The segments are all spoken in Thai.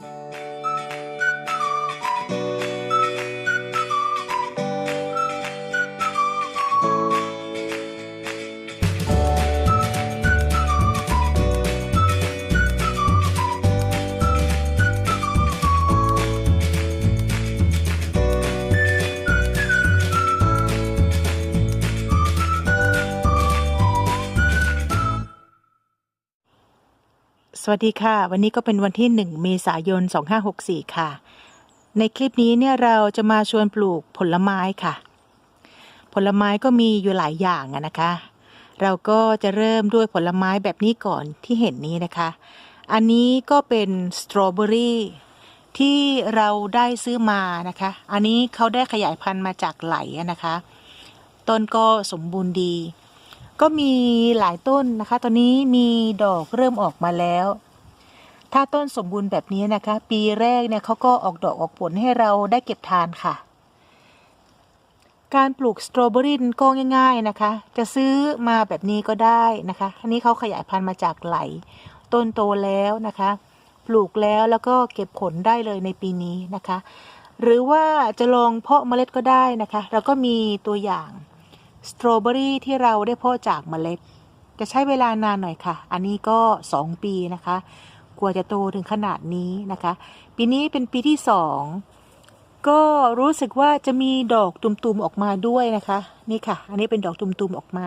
ส วัสดีค่ะ วันนี้ก็เป็นวันที่ 1 เมษายน 2564 ค่ะ ในคลิปนี้เนี่ยเราจะมาชวนปลูกผลไม้ค่ะ ผลไม้ก็มีอยู่หลายอย่างนะคะ เราก็จะเริ่มด้วยผลไม้แบบนี้ก่อนที่เห็นนี้นะคะ อันนี้ก็เป็นสตรอเบอรี่ที่เราได้ซื้อมานะคะ อันนี้เขาได้ขยายพันธุ์มาจากไหลนะคะ ต้นก็สมบูรณ์ดี ก็มีหลายต้นนะคะ ตอนนี้มีดอกเริ่มออกมาแล้ว ถ้าต้นสมบูรณ์แบบนี้นะคะ ปีแรกเนี่ยเขาก็ออกดอกออกผลให้เราได้เก็บทานค่ะ การปลูกสตรอเบอรี่ก็ง่าย ๆนะคะ จะซื้อมาแบบนี้ก็ได้นะคะ อันนี้เขาขยายพันธุ์มาจากไหล ต้นโตแล้วนะคะ ปลูกแล้วแล้วก็เก็บผลได้เลยในปีนี้นะคะ หรือว่าจะลองเพาะเมล็ดก็ได้นะคะ เราก็มีตัวอย่าง สตรอเบอรี่ที่เราได้เพาะจากเมล็ด จะใช้เวลานานหน่อยค่ะ อันนี้ก็ 2 ปีนะคะ กว่าจะโตถึงขนาดนี้นะคะ ปีนี้เป็นปีที่ 2 ก็รู้สึกว่าจะมีดอกตุ่มๆออกมาด้วยนะคะ นี่ค่ะ อันนี้เป็นดอกตุ่มๆออกมา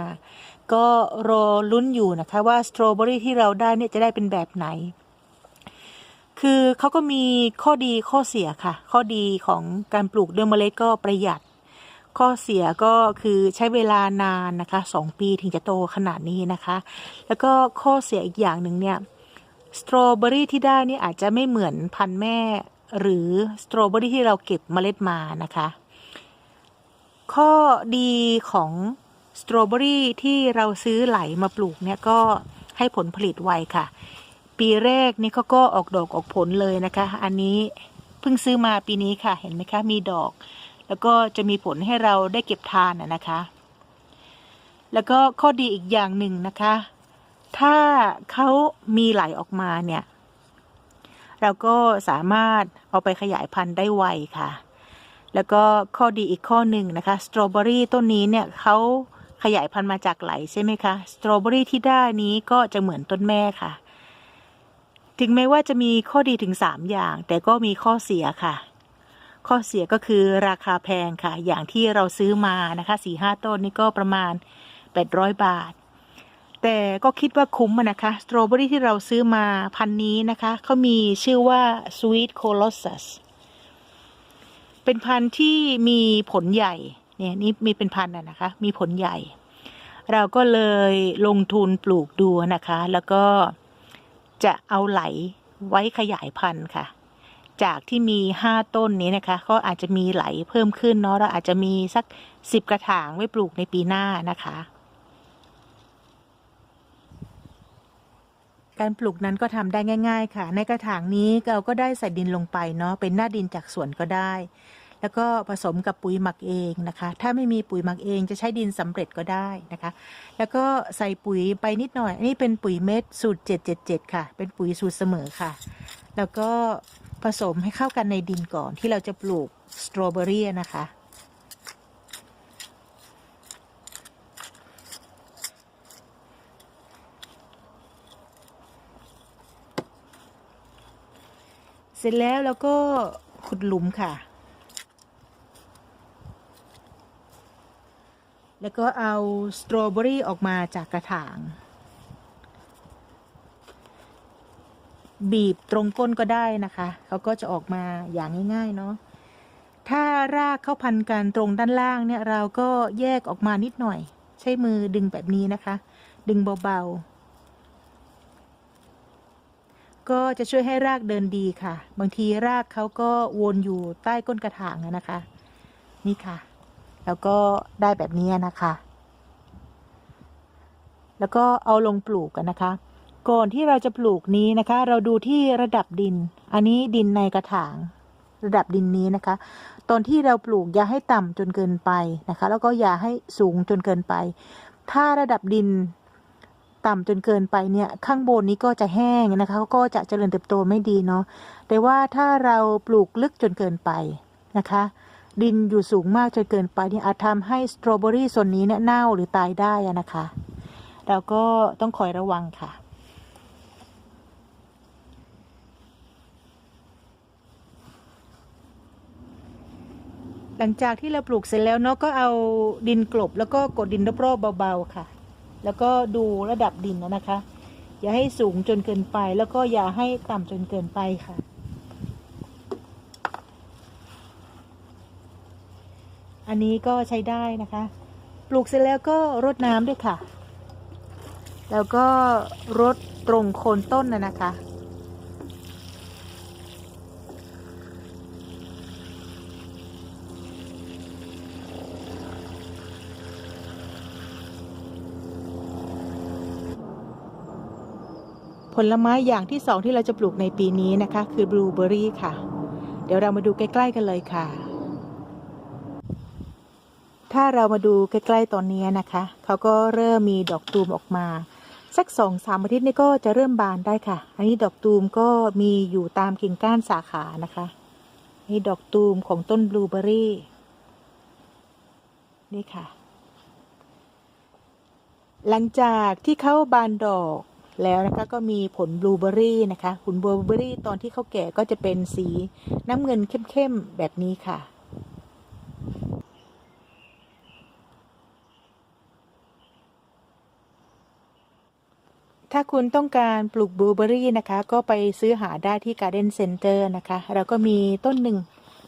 ก็รอลุ้นอยู่นะคะว่าสตรอเบอรี่ที่เราได้เนี่ยจะได้เป็นแบบไหนคือเขาก็มีข้อดีข้อเสียค่ะ ข้อดีของการปลูกด้วยเมล็ดก็ประหยัด ข้อเสียก็คือใช้เวลานานนะคะสองปีถึงจะโตขนาดนี้นะคะ แล้วก็ข้อเสียอีกอย่างหนึ่งเนี่ยสตรอเบอรี่ที่ได้นี่อาจจะไม่เหมือนพันธุ์แม่ หรือสตรอเบอรี่ที่เราเก็บเมล็ดมานะคะ ข้อดีของสตรอเบอรี่ที่เราซื้อไหลมาปลูกเนี่ยก็ให้ผลผลิตไวค่ะ ปีแรกนี่เขาก็ออกดอกออกผลเลยนะคะ อันนี้เพิ่งซื้อมาปีนี้ค่ะ เห็นไหมคะ มีดอก แล้วก็จะมีผลให้เราได้เก็บทานนะคะ แล้วก็ข้อดีอีกอย่างหนึ่งนะคะ ถ้าเขามีไหลออกมาเนี่ย เราก็สามารถเอาไปขยายพันธุ์ได้ไวค่ะ แล้วก็ข้อดีอีกข้อหนึ่งนะคะสตรอเบอรี่ต้นนี้เนี่ยเขาขยายพันธุ์มาจากไหลใช่ไหมคะสตรอเบอรี่ที่ได้นี้ก็จะเหมือนต้นแม่ค่ะ ถึงแม้ว่าจะมีข้อดีถึง 3 อย่าง แต่ก็มีข้อเสียค่ะ ข้อเสียก็คือราคาแพงค่ะ อย่างที่เราซื้อมานะคะสี่ห้าต้นนี่ก็ประมาณ 800 บาท แต่ก็คิดว่าคุ้มนะคะสตรอเบอรี่ที่เราซื้อมาพันนี้นะคะเขามีชื่อว่า Sweet Colossus เป็นพันธุ์ที่มีผลใหญ่เนี่ยนี่มีเป็นพันธุ์อะนะคะ มีผลใหญ่ เราก็เลยลงทุนปลูกดูนะคะ แล้วก็จะเอาไหลไว้ขยายพันธุ์ค่ะ จากที่มีห้าต้นนี้นะคะ ก็อาจจะมีไหลเพิ่มขึ้นเนาะเราอาจจะมีสักสิบกระถางไว้ปลูกในปีหน้านะคะ การปลูกนั้นก็ทำได้ง่าย ๆ ค่ะ ในกระถางนี้เราก็ได้ใส่ดินลงไปเนาะเป็นหน้าดินจากสวนก็ได้ แล้วก็ผสมกับปุ๋ยหมักเองนะคะ ถ้าไม่มีปุ๋ยหมักเองจะใช้ดินสำเร็จก็ได้นะคะ แล้วก็ใส่ปุ๋ยไปนิดหน่อย อันนี้เป็นปุ๋ยเม็ดสูตร 777 ค่ะ เป็นปุ๋ยสูตรเสมอค่ะ แล้วก็ ผสมให้เข้ากันในดินก่อนที่เราจะปลูกสตรอเบอรี่นะคะ เสร็จแล้วเราก็ขุดหลุมค่ะ แล้วก็เอาสตรอเบอรี่ออกมาจากกระถาง บีบตรงก้นก็ได้นะคะเขาก็จะออกมาอย่างง่าย ๆ เนาะถ้ารากเข้าพันกันตรงด้านล่างเนี่ยเราก็แยกออกมานิดหน่อย ใช้มือดึงแบบนี้นะคะ ดึงเบาๆ ก็จะช่วยให้รากเดินดีค่ะ บางทีรากเขาก็วนอยู่ใต้ก้นกระถางนะคะ นี่ค่ะ แล้วก็ได้แบบนี้นะคะ แล้วก็เอาลงปลูกกันนะคะ ก่อนที่เราจะปลูกนี้นะคะ เราดูที่ระดับดิน อันนี้ดินในกระถาง ระดับดินนี้นะคะ ตอนที่เราปลูกอย่าให้ต่ำจนเกินไปนะคะ แล้วก็อย่าให้สูงจนเกินไป ถ้าระดับดินต่ำจนเกินไปเนี่ยข้างบนนี้ก็จะแห้งนะคะก็จะเจริญเติบโตไม่ดีเนาะแต่ว่าถ้าเราปลูกลึกจนเกินไปนะคะ ดินอยู่สูงมากจนเกินไปเนี่ยอาจทำให้สตรอเบอรี่ส่วนนี้เนี่ยเน่าหรือตายได้นะคะ เราก็ต้องคอยระวังค่ะ หลังจากที่เราปลูกเสร็จแล้วเนาะก็เอาดินกลบ แล้วก็กดดินรอบๆเบาๆค่ะ แล้วก็ดูระดับดินนะนะคะ อย่าให้สูงจนเกินไป แล้วก็อย่าให้ต่ำจนเกินไปค่ะ อันนี้ก็ใช้ได้นะคะ ปลูกเสร็จแล้วก็รดน้ำด้วยค่ะ แล้วก็รดตรงโคนต้นนะนะคะ ผลไม้อย่างที่สองที่เราจะปลูกในปีนี้นะคะ คือบลูเบอรี่ค่ะ เดี๋ยวเรามาดูใกล้ ๆ กันเลยค่ะ ถ้าเรามาดูใกล้ ๆ ตอนนี้นะคะ เขาก็เริ่มมีดอกตูมออกมา สักสองสามอาทิตย์นี่ก็จะเริ่มบานได้ค่ะ อันนี้ดอกตูมก็มีอยู่ตามกิ่งก้านสาขานะคะ นี่ดอกตูมของต้นบลูเบอรี่ นี่ค่ะ หลังจากที่เขาบานดอก แล้วนะคะก็มีผลบลูเบอรี่นะคะผลบลูเบอรี่ตอนที่เขาแก่ก็จะเป็นสีน้ำเงินเข้มๆแบบนี้ค่ะถ้าคุณต้องการปลูกบลูเบอรี่นะคะ ก็ไปซื้อหาได้ที่ Garden Center นะคะ เราก็มีต้นหนึ่ง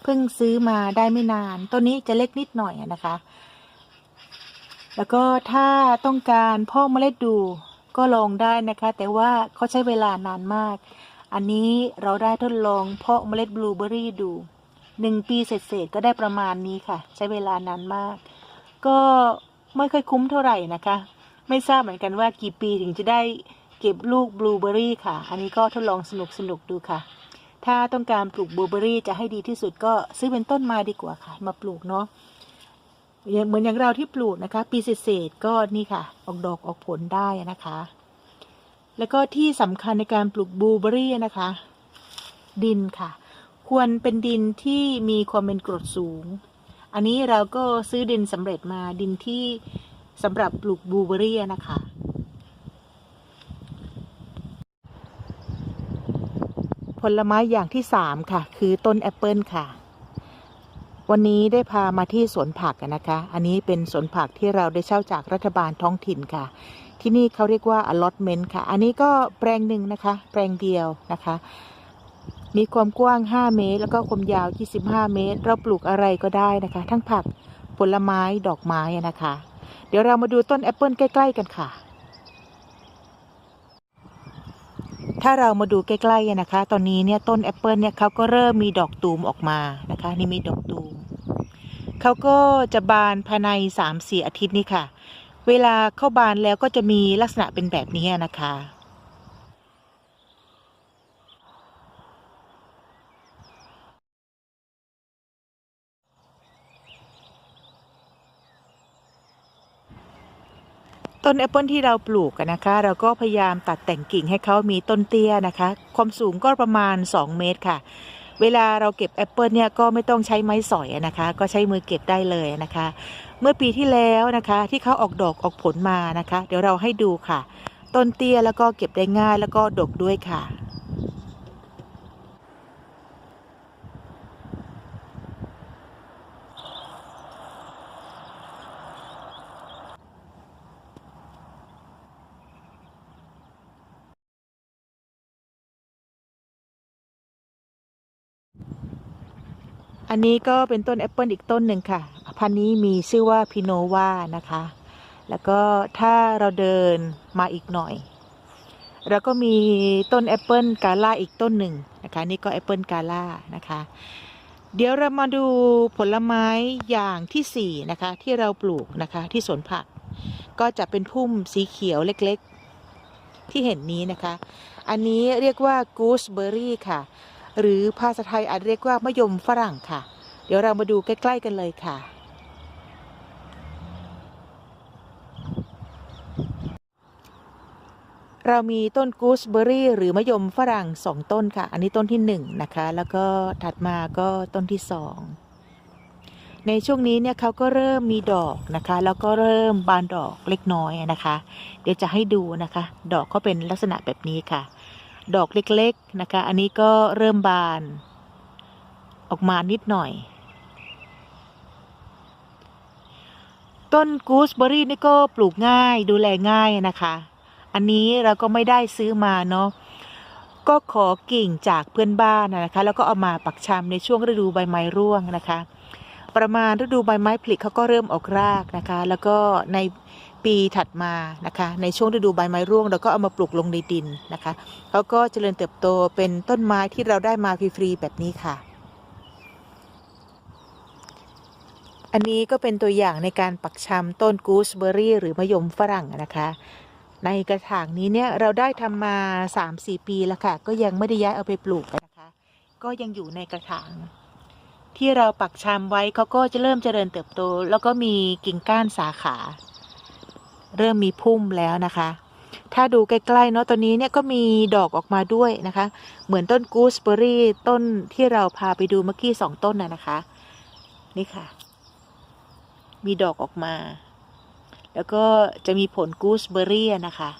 เพิ่งซื้อมาได้ไม่นาน ต้นนี้จะเล็กนิดหน่อยนะคะ แล้วก็ถ้าต้องการพ่อเมล็ดดู ก็ลองได้นะคะ แต่ว่าเขาใช้เวลานานมาก อันนี้เราได้ทดลองเพาะเมล็ดบลูเบอรี่ดูหนึ่งปีเศษๆก็ได้ประมาณนี้ค่ะ ใช้เวลานานมาก ก็ไม่ค่อยคุ้มเท่าไหร่นะคะ ไม่ทราบเหมือนกันว่ากี่ปีถึงจะได้เก็บลูกบลูเบอรี่ค่ะ อันนี้ก็ทดลองสนุกสนุกดูค่ะ ถ้าต้องการปลูกบลูเบอรี่จะให้ดีที่สุดก็ซื้อเป็นต้นมาดีกว่าค่ะ มาปลูกเนาะ เหมือนอย่างเราที่ปลูกนะคะ ปีเศษก็นี่ค่ะ ออกดอกออกผลได้นะคะ แล้วก็ที่สำคัญในการปลูกบลูเบอรี่นะคะ ดินค่ะ ควรเป็นดินที่มีความเป็นกรดสูง อันนี้เราก็ซื้อดินสำเร็จมาดินที่สำหรับปลูกบลูเบอรี่นะคะผลไม้อย่างที่สามค่ะ คือต้นแอปเปิลค่ะ วันนี้ได้พามาที่สวนผักกันนะคะ อันนี้เป็นสวนผักที่เราได้เช่าจากรัฐบาลท้องถิ่นค่ะ ที่นี่เขาเรียกว่า allotment ค่ะ อันนี้ก็แปลงหนึ่งนะคะ แปลงเดียวนะคะ มีความกว้าง 5 เมตร แล้วก็ความยาว 25 เมตร เราปลูกอะไรก็ได้นะคะ ทั้งผัก ผลไม้ ดอกไม้นะคะ เดี๋ยวเรามาดูต้นแอปเปิลใกล้ ๆ กันค่ะ ถ้าเรามาดูใกล้ๆนะคะ ตอนนี้เนี่ยต้นแอปเปิลเนี่ยเขาก็เริ่มมีดอกตูมออกมานะคะ นี่มีดอกตูมเขาก็จะบานภายในสามสี่อาทิตย์นี่ค่ะ เวลาเข้าบานแล้วก็จะมีลักษณะเป็นแบบนี้นะคะ ต้นแอปเปิลที่เราปลูกกันนะคะ เราก็พยายามตัดแต่งกิ่งให้เขามีต้นเตี้ยนะคะ ความสูงก็ประมาณ 2 เมตรค่ะ เวลาเราเก็บแอปเปิลเนี่ยก็ไม่ต้องใช้ไม้สอยนะคะ ก็ใช้มือเก็บได้เลยนะคะ เมื่อปีที่แล้วนะคะ ที่เขาออกดอกออกผลมานะคะ เดี๋ยวเราให้ดูค่ะ ต้นเตี้ยแล้วก็เก็บได้ง่ายแล้วก็ดกด้วยค่ะ อันนี้ก็เป็นต้นแอปเปิลอีกต้นหนึ่งค่ะ พันนี้มีชื่อว่าพิโนวานะคะ แล้วก็ถ้าเราเดินมาอีกหน่อยเราก็มีต้นแอปเปิลกาล่าอีกต้นหนึ่งนะคะ นี่ก็แอปเปิลกาล่านะคะ เดี๋ยวเรามาดูผลไม้อย่างที่สี่นะคะ ที่เราปลูกนะคะที่สวนผัก ก็จะเป็นพุ่มสีเขียวเล็กๆ ที่เห็นนี้นะคะ อันนี้เรียกว่ากูสเบอรี่ค่ะ หรือภาษาไทยอาจเรียกว่ามะยมฝรั่งค่ะ เดี๋ยวเรามาดูใกล้ๆกันเลยค่ะ เรามีต้นกูสเบอรี่หรือมะยมฝรั่งสองต้นค่ะ อันนี้ต้นที่หนึ่งนะคะ แล้วก็ถัดมาก็ต้นที่สองในช่วงนี้เนี่ยเขาก็เริ่มมีดอกนะคะ แล้วก็เริ่มบานดอกเล็กน้อยนะคะ เดี๋ยวจะให้ดูนะคะ ดอกก็เป็นลักษณะแบบนี้ค่ะ ดอกเล็กๆนะคะ อันนี้ก็เริ่มบาน ออกมานิดหน่อย ต้นกูสเบอรี่นี่ก็ปลูกง่ายดูแลง่ายนะคะ อันนี้เราก็ไม่ได้ซื้อมาเนาะก็ขอกิ่งจากเพื่อนบ้านนะคะ แล้วก็เอามาปักชำในช่วงฤดูใบไม้ร่วงนะคะ ประมาณฤดูใบไม้ผลิเขาก็เริ่มออกรากนะคะ แล้วก็ใน ปีถัดมานะคะในช่วงฤดูใบไม้ร่วงเราก็เอามาปลูกลงในดินนะคะเขาก็เจริญเติบโตเป็นต้นไม้ที่เราได้มาฟรีๆแบบนี้ค่ะ อันนี้ก็เป็นตัวอย่างในการปักชำต้นกูสเบอรี่หรือมะยมฝรั่งนะคะ ในกระถางนี้เนี่ยเราได้ทำมา 3-4 ปีแล้วค่ะ ก็ยังไม่ได้ย้ายเอาไปปลูกนะคะ ก็ยังอยู่ในกระถางที่เราปักชำไว้เขาก็จะเริ่มเจริญเติบโต แล้วก็มีกิ่งก้านสาขา เริ่มมีพุ่มแล้วนะคะ ถ้าดูใกล้ๆเนาะตอนนี้เนี่ยก็มีดอกออกมาด้วยนะคะ เหมือนต้นกูสเบอรี่ต้นที่เราพาไปดูเมื่อกี้สองต้นน่ะนะคะ นี่ค่ะ มีดอกออกมา แล้วก็จะมีผลกูสเบอรี่นะคะ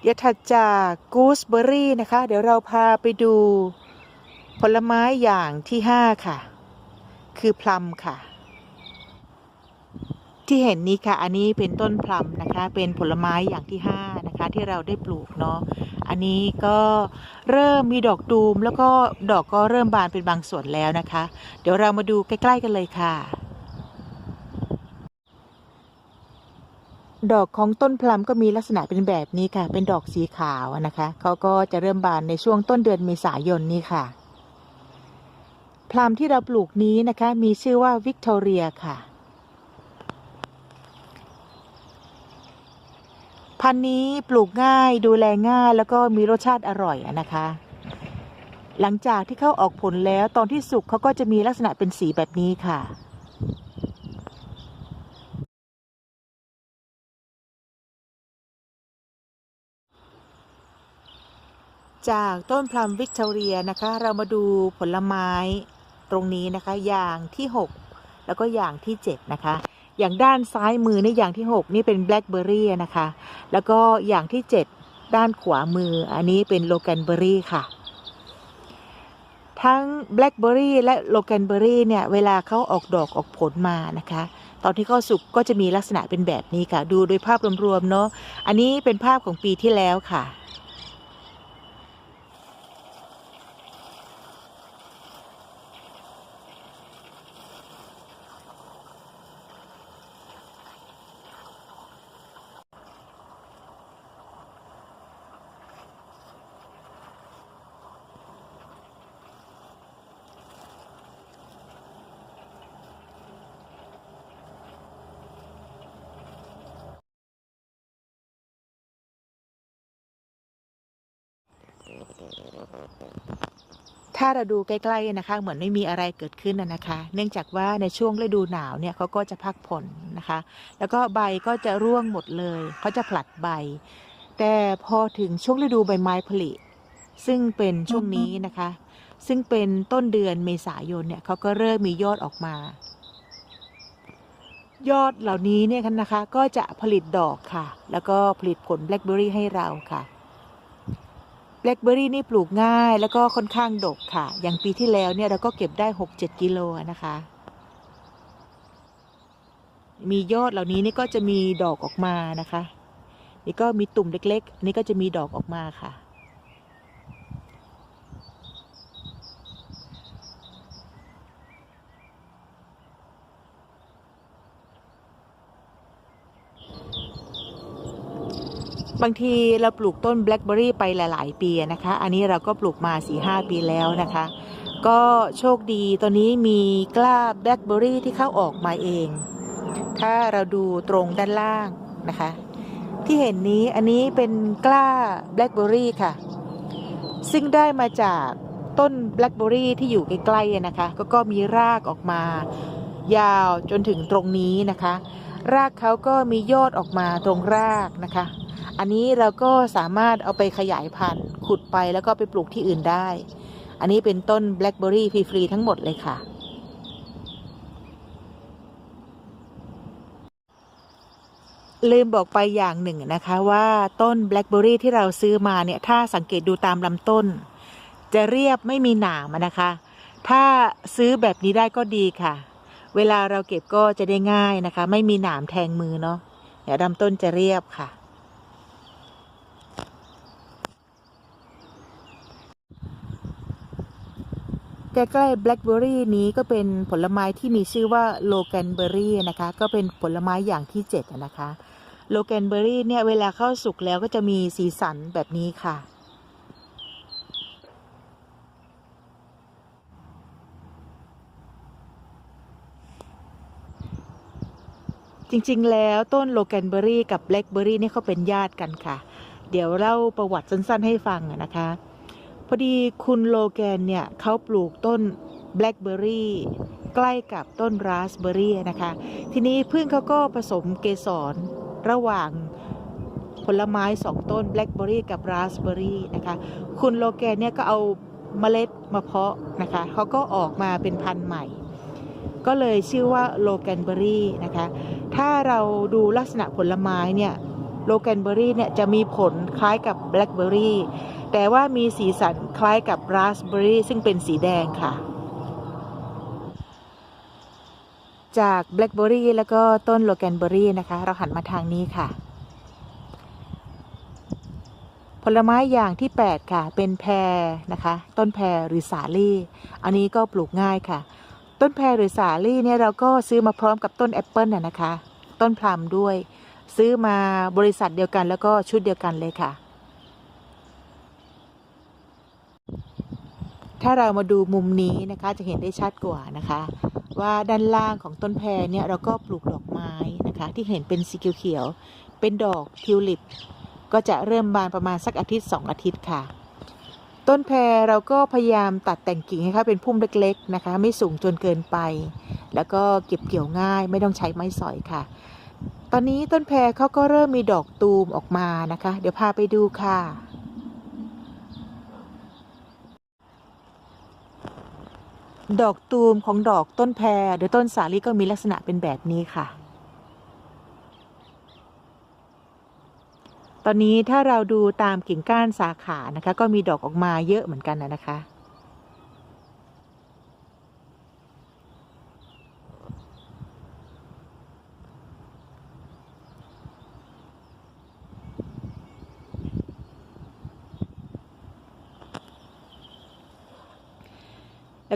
เดี๋ยวถัดจากกูสเบอรี่นะคะ เดี๋ยวเราพาไปดู ผลไม้อย่างที่5ค่ะ คือพลัมค่ะ ที่เห็นนี้ค่ะ อันนี้เป็นต้นพลัมนะคะ เป็นผลไม้อย่างที่5นะคะ ที่เราได้ปลูกเนาะอันนี้ก็เริ่มมีดอกตูม แล้วก็ดอกก็เริ่มบานเป็นบางส่วนแล้วนะคะ เดี๋ยวเรามาดูใกล้ ๆ กันเลยค่ะ ดอกของต้นพลัมก็มีลักษณะเป็นแบบนี้ค่ะ เป็นดอกสีขาวนะคะเขาก็จะเริ่มบานในช่วงต้นเดือนเมษายนนี้ค่ะ พลัมที่เราปลูกนี้นะคะมีชื่อว่าวิกตอเรียค่ะ พันธุ์นี้ปลูกง่ายดูแลง่ายแล้วก็มีรสชาติอร่อยนะคะ หลังจากที่เขาออกผลแล้วตอนที่สุกเขาก็จะมีลักษณะเป็นสีแบบนี้ค่ะจากต้นพลัมวิกตอเรียนะคะ เรามาดูผลไม้ ตรงนี้นะคะ อย่างที่ 6 แล้วก็อย่างที่ 7 นะคะ อย่างด้านซ้ายมือในอย่างที่ 6 นี่เป็นแบล็คเบอร์รี่นะคะ แล้วก็อย่างที่ 7 ด้านขวามืออันนี้เป็นโลแกนเบอร์รี่ค่ะ ทั้งแบล็คเบอร์รี่และโลแกนเบอร์รี่เนี่ย เวลาเขาออกดอกออกผลมานะคะตอนที่เขาสุกก็จะมีลักษณะเป็นแบบนี้ค่ะ ดูโดยภาพรวมๆเนาะอันนี้เป็นภาพของปีที่แล้วค่ะ ถ้าเราดูใกล้ๆนะคะ เหมือนไม่มีอะไรเกิดขึ้นนะคะ เนื่องจากว่าในช่วงฤดูหนาวเนี่ยเขาก็จะพักผ่อนนะคะ แล้วก็ใบก็จะร่วงหมดเลยเขาจะผลัดใบ แต่พอถึงช่วงฤดูใบไม้ผลิ ซึ่งเป็นช่วงนี้นะคะ ซึ่งเป็นต้นเดือนเมษายนเนี่ยเขาก็เริ่มมียอดออกมา ยอดเหล่านี้เนี่ยนะคะ ก็จะผลิตดอกค่ะ แล้วก็ผลิตผลแบล็คเบอร์รี่ให้เราค่ะ ล็คเบอร์รี่นี่ปลูกง่ายแล้วก็ค่อนข้างดกค่ะ อย่างปีที่แล้วเนี่ยเราก็เก็บได้ 6-7 กิโลนะคะ มียอดเหล่านี้นี่ก็จะมีดอกออกมานะคะ นี่ก็มีตุ่มเล็กๆ นี่ก็จะมีดอกออกมาค่ะ บางทีเราปลูกต้นแบล็คเบอรี่ไปหลาย ๆ ปีนะคะ อันนี้เราก็ปลูกมา4-5ปีแล้วนะคะ ก็โชคดีตอนนี้มีกล้าแบล็คเบอรี่ที่เข้าออกมาเอง ถ้าเราดูตรงด้านล่างนะคะ ที่เห็นนี้อันนี้เป็นกล้าแบล็คเบอรี่ค่ะ ซึ่งได้มาจากต้นแบล็คเบอรี่ที่อยู่ใกล้ๆนะคะกก็มีรากออกมา ยาวจนถึงตรงนี้นะคะ รากเขาก็มียอดออกมาตรงรากนะคะ อันนี้เราก็สามารถเอาไปขยายพันธุ์ขุดไปแล้วก็ไปปลูกที่อื่นได้ อันนี้เป็นต้นแบล็คเบอรี่ฟรีๆทั้งหมดเลยค่ะ ลืมบอกไปอย่างหนึ่งนะคะว่าต้นแบล็คเบอรี่ที่เราซื้อมาเนี่ย ถ้าสังเกตดูตามลำต้น จะเรียบไม่มีหนามนะคะ ถ้าซื้อแบบนี้ได้ก็ดีค่ะ เวลาเราเก็บก็จะได้ง่ายนะคะ ไม่มีหนามแทงมือเนาะเดี๋ยวลำต้นจะเรียบค่ะ ใกล้ๆแบล็คเบอรี่นี้ก็เป็นผลไม้ที่มีชื่อว่าโลแกนเบอรี่นะคะ ก็เป็นผลไม้อย่างที่เจ็ดนะคะ โลแกนเบอรี่เนี่ยเวลาเข้าสุกแล้วก็จะมีสีสันแบบนี้ค่ะ จริงๆ แล้วต้นโลแกนเบอรี่กับแบล็คเบอรี่นี่เขาเป็นญาติกันค่ะ เดี๋ยวเล่าประวัติสั้นๆ ให้ฟังนะคะ พอดีคุณโลแกนเนี่ยเขาปลูกต้นแบล็คเบอรี่ใกล้กับต้นราสเบอรี่นะคะ ทีนี้พึ่งเขาก็ผสมเกสรระหว่างผลไม้สองต้นแบล็คเบอรี่กับราสเบอรี่นะคะ คุณโลแกนเนี่ยก็เอาเมล็ดมาเพาะนะคะเขาก็ออกมาเป็นพันธุ์ใหม่ ก็เลยชื่อว่าโลแกนเบอรี่นะคะ ถ้าเราดูลักษณะผลไม้เนี่ยโลแกนเบอรี่เนี่ยจะมีผลคล้ายกับแบล็คเบอรี่ แต่ว่ามีสีสันคล้ายกับราสเบอร์รี่ซึ่งเป็นสีแดงค่ะ จากแบล็คเบอร์รี่แล้วก็ต้นโลแกนเบอร์รี่นะคะ เราหันมาทางนี้ค่ะ ผลไม้อย่างที่ 8 ค่ะ เป็นแพรนะคะ ต้นแพรหรือสาลี่ อันนี้ก็ปลูกง่ายค่ะ ต้นแพรหรือสาลี่เนี่ยเราก็ซื้อมาพร้อมกับต้นแอปเปิลน่ะนะคะ ต้นพลัมด้วย ซื้อมาบริษัทเดียวกันแล้วก็ชุดเดียวกันเลยค่ะ ถ้าเรามาดูมุมนี้นะคะจะเห็นได้ชัดกว่านะคะ ว่าด้านล่างของต้นแพรเนี่ยเราก็ปลูกดอกไม้นะคะ ที่เห็นเป็นสีเขียวๆเป็นดอกทิวลิป ก็จะเริ่มบานประมาณสักอาทิตย์สองอาทิตย์ค่ะ ต้นแพรเราก็พยายามตัดแต่งกิ่งให้เขาเป็นพุ่มเล็กๆนะคะ ไม่สูงจนเกินไป แล้วก็เก็บเกี่ยวง่าย ไม่ต้องใช้ไม้สอยค่ะ ตอนนี้ต้นแพรเขาก็เริ่มมีดอกตูมออกมานะคะ เดี๋ยวพาไปดูค่ะ ดอกตูมของดอกต้นแพรหรือต้นสาลี่ก็มีลักษณะเป็นแบบนี้ค่ะ ตอนนี้ถ้าเราดูตามกิ่งก้านสาขานะคะ ก็มีดอกออกมาเยอะเหมือนกันนะนะคะ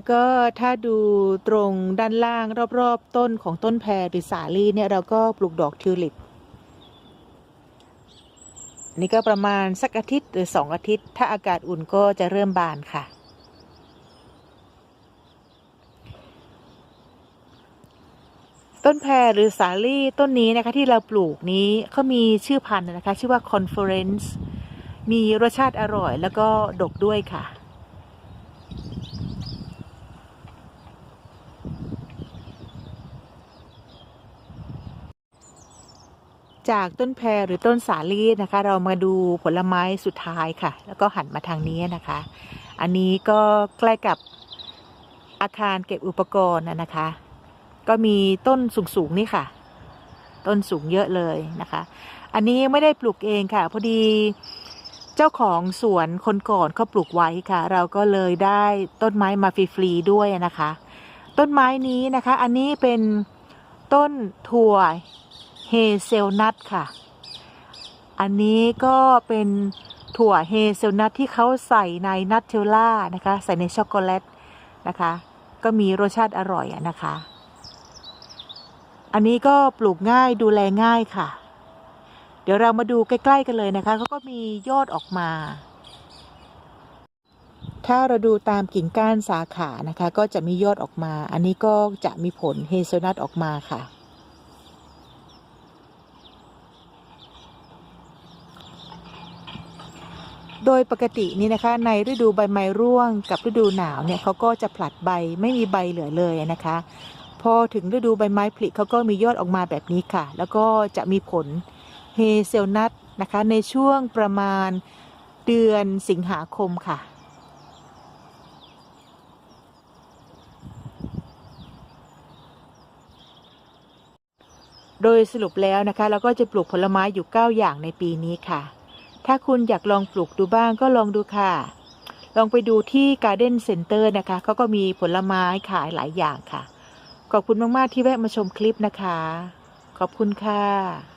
แล้วก็ถ้าดูตรงด้านล่างรอบๆ ต้นของต้นแพรหรือสาลี่เนี่ยเราก็ปลูกดอกทิวลิป นี่ก็ประมาณสักอาทิตย์หรือสองอาทิตย์ ถ้าอากาศอุ่นก็จะเริ่มบานค่ะ ต้นแพรหรือสาลี่ต้นนี้นะคะที่เราปลูกนี้เขามีชื่อพันธุ์นะคะ ชื่อว่า Conference มีรสชาติอร่อยแล้วก็ดกด้วยค่ะ จากต้นแพรหรือต้นสาลีนะคะ เรามาดูผลไม้สุดท้ายค่ะ แล้วก็หันมาทางนี้นะคะ อันนี้ก็ใกล้กับอาคารเก็บอุปกรณ์นะนะคะ ก็มีต้นสูงๆนี่ค่ะ ต้นสูงเยอะเลยนะคะ อันนี้ไม่ได้ปลูกเองค่ะ พอดีเจ้าของสวนคนก่อนเขาปลูกไว้ค่ะ เราก็เลยได้ต้นไม้มาฟรีๆด้วยนะคะ ต้นไม้นี้นะคะ อันนี้เป็นต้นถั่ว เฮเซลนัทค่ะ อันนี้ก็เป็นถั่วเฮเซลนัทที่เขาใส่ในนัทเทลล่านะคะ ใส่ในช็อกโกแลตนะคะ ก็มีรสชาติอร่อยอะนะคะ อันนี้ก็ปลูกง่ายดูแลง่ายค่ะ เดี๋ยวเรามาดูใกล้ ๆ กันเลยนะคะเขาก็มียอดออกมา ถ้าเราดูตามกิ่งก้านสาขานะคะ ก็จะมียอดออกมา อันนี้ก็จะมีผลเฮเซลนัทออกมาค่ะ โดยปกตินี่นะคะในฤดูใบไม้ร่วงกับฤดูหนาวเนี่ยเขาก็จะผลัดใบไม่มีใบเหลือเลยนะคะ พอถึงฤดูใบไม้ผลิเขาก็มียอดออกมาแบบนี้ค่ะ แล้วก็จะมีผลเฮเซลนัทนะคะในช่วงประมาณเดือนสิงหาคมค่ะโดยสรุปแล้วนะคะเราก็จะปลูกผลไม้อยู่ 9 อย่างในปีนี้ค่ะ ถ้าคุณอยากลองปลูกดูบ้างก็ลองดูค่ะ ลองไปดูที่ Garden Center นะคะเขาก็มีผลไม้ขายหลายอย่างค่ะ ขอบคุณมาก ๆ ที่แวะมาชมคลิปนะคะ ขอบคุณค่ะ